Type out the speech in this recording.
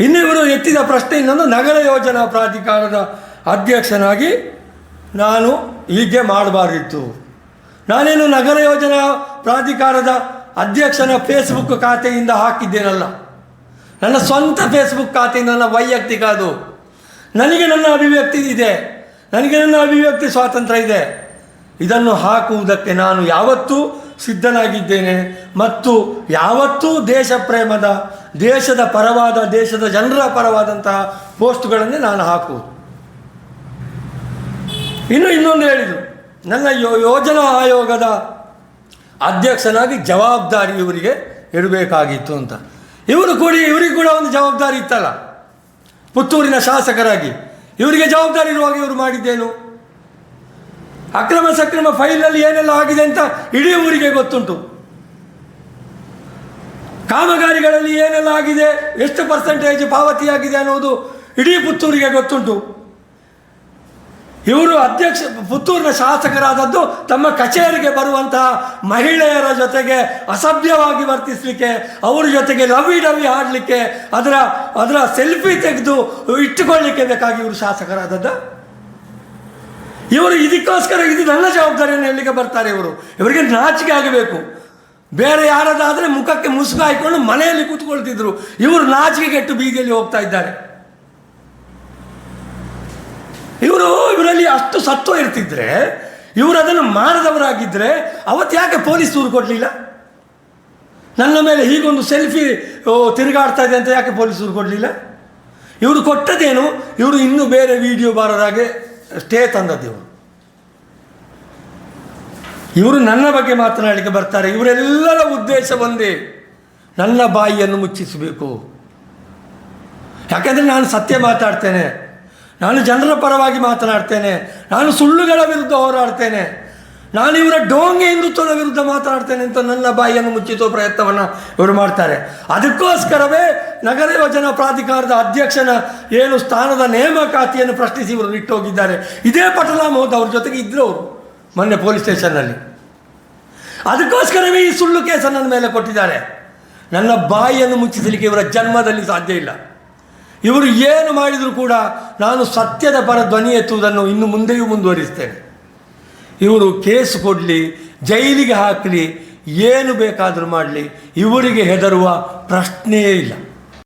ಇನ್ನು ಇವರು ಎತ್ತಿದ ಪ್ರಶ್ನೆ ಇನ್ನೊಂದು ನಗರ ಯೋಜನಾ ಪ್ರಾಧಿಕಾರದ ಅಧ್ಯಕ್ಷನಾಗಿ ನಾನು ಹೀಗೆ ಮಾಡಬಾರ್ದಿತ್ತು. ನಾನೇನು ನಗರ ಯೋಜನಾ ಪ್ರಾಧಿಕಾರದ ಅಧ್ಯಕ್ಷನ ಫೇಸ್ಬುಕ್ ಖಾತೆಯಿಂದ ಹಾಕಿದ್ದೇನಲ್ಲ. ನನ್ನ ಸ್ವಂತ ಫೇಸ್ಬುಕ್ ಖಾತೆಯಿಂದ ನನ್ನ ವೈಯಕ್ತಿಕ ಅದು. ನನಗೆ ನನ್ನ ಅಭಿವ್ಯಕ್ತಿ ಇದೆ. ನನಗೆ ನನ್ನ ಅಭಿವ್ಯಕ್ತಿ ಸ್ವಾತಂತ್ರ್ಯ ಇದೆ. ಇದನ್ನು ಹಾಕುವುದಕ್ಕೆ ನಾನು ಯಾವತ್ತೂ ಸಿದ್ಧನಾಗಿದ್ದೇನೆ ಮತ್ತು ಯಾವತ್ತೂ ದೇಶ ಪ್ರೇಮದ ದೇಶದ ಪರವಾದ, ದೇಶದ ಜನರ ಪರವಾದಂತಹ ಪೋಸ್ಟ್ಗಳನ್ನೇ ನಾನು ಹಾಕುವುದು. ಇನ್ನು ಇನ್ನೊಂದು ಹೇಳಿದರು ನನ್ನ ಯೋ, ಯೋಜನಾ ಆಯೋಗದ ಅಧ್ಯಕ್ಷನಾಗಿ ಜವಾಬ್ದಾರಿ ಇವರಿಗೆ ಇಡಬೇಕಾಗಿತ್ತು ಅಂತ. ಇವರು ಕೂಡ, ಇವರಿಗೆ ಕೂಡ ಒಂದು ಜವಾಬ್ದಾರಿ ಇತ್ತಲ್ಲ. ಪುತ್ತೂರಿನ ಶಾಸಕರಾಗಿ. ಇವರಿಗೆ ಜವಾಬ್ದಾರಿ ಇರುವಾಗ ಇವರು ಮಾಡಿದ್ದೇನು? ಅಕ್ರಮ ಸಕ್ರಮ ಫೈಲಲ್ಲಿ ಏನೆಲ್ಲ ಆಗಿದೆ ಅಂತ ಇಡೀ ಊರಿಗೆ ಗೊತ್ತುಂಟು. ಕಾಮಗಾರಿಗಳಲ್ಲಿ ಏನೆಲ್ಲ ಆಗಿದೆ, ಎಷ್ಟು ಪರ್ಸೆಂಟೇಜ್ ಪಾವತಿಯಾಗಿದೆ ಅನ್ನೋದು ಇಡೀ ಪುತ್ತೂರಿಗೆ ಗೊತ್ತುಂಟು. ಇವರು ಅಧ್ಯಕ್ಷ, ಪುತ್ತೂರಿನ ಶಾಸಕರಾದದ್ದು ತಮ್ಮ ಕಚೇರಿಗೆ ಬರುವಂತಹ ಮಹಿಳೆಯರ ಜೊತೆಗೆ ಅಸಭ್ಯವಾಗಿ ವರ್ತಿಸಲಿಕ್ಕೆ, ಅವರ ಜೊತೆಗೆ ಲವಿ ಡವಿ ಆಡಲಿಕ್ಕೆ, ಅದರ ಅದರ ಸೆಲ್ಫಿ ತೆಗೆದು ಇಟ್ಟುಕೊಳ್ಳಿಕ್ಕೆ ಬೇಕಾಗಿ ಇವರು ಶಾಸಕರಾದದ್ದು. ಇವರು ಇದಕ್ಕೋಸ್ಕರ ಇದು ನನ್ನ ಜವಾಬ್ದಾರಿಯನ್ನು ಹೇಳಲಿಕ್ಕೆ ಬರ್ತಾರೆ ಇವರು? ಇವರಿಗೆ ನಾಚಿಕೆ ಆಗಬೇಕು. ಬೇರೆ ಯಾರದಾದರೆ ಮುಖಕ್ಕೆ ಮುಸುಕು ಹಾಕಿಕೊಂಡು ಮನೆಯಲ್ಲಿ ಕೂತ್ಕೊಳ್ತಿದ್ರು. ಇವರು ನಾಚಿಕೆ ಕೆಟ್ಟು ಬೀದಿಯಲ್ಲಿ ಹೋಗ್ತಾ ಇದ್ದಾರೆ. ಇವರು ಇವರಲ್ಲಿ ಅಷ್ಟು ಸತ್ವ ಇರ್ತಿದ್ರೆ, ಇವರು ಅದನ್ನು ಮಾಡದವರಾಗಿದ್ದರೆ ಅವತ್ತು ಯಾಕೆ ಪೊಲೀಸ್ ದೂರು ಕೊಡಲಿಲ್ಲ? ನನ್ನ ಮೇಲೆ ಹೀಗೊಂದು ಸೆಲ್ಫಿ ತಿರುಗಾಡ್ತಾ ಇದೆ ಅಂತ ಯಾಕೆ ಪೊಲೀಸ್ ದೂರು ಕೊಡಲಿಲ್ಲ? ಇವರು ಕೊಟ್ಟದೇನು ಇವರು ಇನ್ನೂ ಬೇರೆ ವಿಡಿಯೋ ಬಾರದಾಗೆ ಸ್ಟೇ ತಂದದ್ದು ಇವರು. ಇವರು ನನ್ನ ಬಗ್ಗೆ ಮಾತನಾಡಲಿಕ್ಕೆ ಬರ್ತಾರೆ. ಇವರೆಲ್ಲರ ಉದ್ದೇಶ ಒಂದೇ. ನನ್ನ ಬಾಯಿಯನ್ನು ಮುಚ್ಚಿಸಬೇಕು. ಯಾಕೆಂದರೆ ನಾನು ಸತ್ಯ ಮಾತಾಡ್ತೇನೆ. ನಾನು ಜನರ ಪರವಾಗಿ ಮಾತನಾಡ್ತೇನೆ. ನಾನು ಸುಳ್ಳುಗಳ ವಿರುದ್ಧ ಹೋರಾಡ್ತೇನೆ. ನಾನು ಇವರ ಡೋಂಗೆ ಹಿಂದುತ್ವದ ವಿರುದ್ಧ ಮಾತನಾಡ್ತೇನೆ ಅಂತ ನನ್ನ ಬಾಯಿಯನ್ನು ಮುಚ್ಚಿಸುವ ಪ್ರಯತ್ನವನ್ನು ಇವರು ಮಾಡ್ತಾರೆ. ಅದಕ್ಕೋಸ್ಕರವೇ ನಗರ ಯೋಜನಾ ಪ್ರಾಧಿಕಾರದ ಅಧ್ಯಕ್ಷನ ಏನು ಸ್ಥಾನದ ನೇಮಕಾತಿಯನ್ನು ಪ್ರಶ್ನಿಸಿ ಇವರು ಇಟ್ಟೋಗಿದ್ದಾರೆ ಇದೇ ಪಟಲ ಹೋದ ಅವ್ರ ಜೊತೆಗೆ ಇದ್ದರು ಅವರು. ಮೊನ್ನೆ ಪೊಲೀಸ್ ಸ್ಟೇಷನ್ನಲ್ಲಿ ಅದಕ್ಕೋಸ್ಕರವೇ ಈ ಸುಳ್ಳು ಕೇಸ ನನ್ನ ಮೇಲೆ ಕೊಟ್ಟಿದ್ದಾರೆ. ನನ್ನ ಬಾಯಿಯನ್ನು ಮುಚ್ಚಿಸಲಿಕ್ಕೆ ಇವರ ಜನ್ಮದಲ್ಲಿ ಸಾಧ್ಯ ಇಲ್ಲ. ಇವರು ಏನು ಮಾಡಿದರೂ ಕೂಡ ನಾನು ಸತ್ಯದ ಪರ ಧ್ವನಿ ಎತ್ತುವುದನ್ನು ಇನ್ನು ಮುಂದೆಯೂ ಮುಂದುವರಿಸ್ತೇನೆ. ಇವರು ಕೇಸ್ ಕೊಡಲಿ, ಜೈಲಿಗೆ ಹಾಕಲಿ, ಏನು ಬೇಕಾದರೂ ಮಾಡಲಿ, ಇವರಿಗೆ ಹೆದರುವ ಪ್ರಶ್ನೆಯೇ ಇಲ್ಲ.